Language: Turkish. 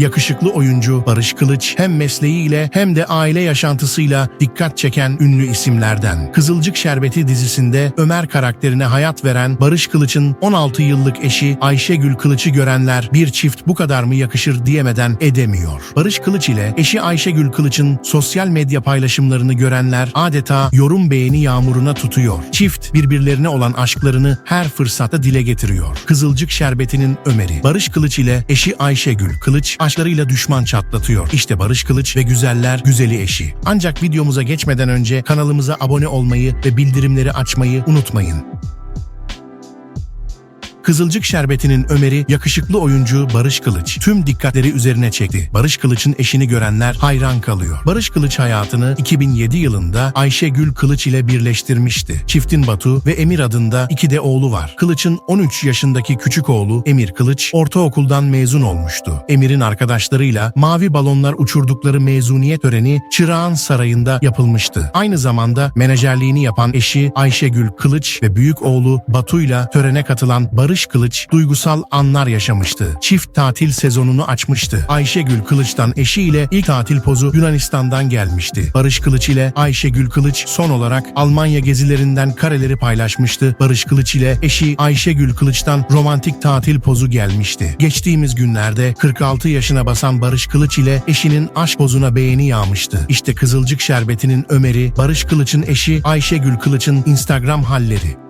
Yakışıklı oyuncu Barış Kılıç hem mesleğiyle hem de aile yaşantısıyla dikkat çeken ünlü isimlerden. Kızılcık Şerbeti dizisinde Ömer karakterine hayat veren Barış Kılıç'ın 16 yıllık eşi Ayşegül Kılıç'ı görenler bir çift bu kadar mı yakışır diyemeden edemiyor. Barış Kılıç ile eşi Ayşegül Kılıç'ın sosyal medya paylaşımlarını görenler adeta yorum beğeni yağmuruna tutuyor. Çift birbirlerine olan aşklarını her fırsatta dile getiriyor. Kızılcık Şerbeti'nin Ömer'i. Barış Kılıç ile eşi Ayşegül Kılıç aşklarıyla düşman çatlatıyor. İşte Barış Kılıç ve güzeller güzeli eşi. Ancak videomuza geçmeden önce kanalımıza abone olmayı ve bildirimleri açmayı unutmayın. Kızılcık Şerbeti'nin Ömer'i yakışıklı oyuncu Barış Kılıç tüm dikkatleri üzerine çekti. Barış Kılıç'ın eşini görenler hayran kalıyor. Barış Kılıç hayatını 2007 yılında Ayşegül Kılıç ile birleştirmişti. Çiftin Batu ve Emir adında iki de oğlu var. Kılıç'ın 13 yaşındaki küçük oğlu Emir Kılıç ortaokuldan mezun olmuştu. Emir'in arkadaşlarıyla mavi balonlar uçurdukları mezuniyet töreni Çırağan Sarayı'nda yapılmıştı. Aynı zamanda menajerliğini yapan eşi Ayşegül Kılıç ve büyük oğlu Batu'yla törene katılan Barış Kılıç duygusal anlar yaşamıştı. Çift tatil sezonunu açmıştı. Ayşegül Kılıç'tan eşiyle ilk tatil pozu Yunanistan'dan gelmişti. Barış Kılıç ile Ayşegül Kılıç son olarak Almanya gezilerinden kareleri paylaşmıştı. Barış Kılıç ile eşi Ayşegül Kılıç'tan romantik tatil pozu gelmişti. Geçtiğimiz günlerde 46 yaşına basan Barış Kılıç ile eşinin aşk pozuna beğeni yağmıştı. İşte Kızılcık Şerbeti'nin Ömer'i, Barış Kılıç'ın eşi Ayşegül Kılıç'ın Instagram halleri.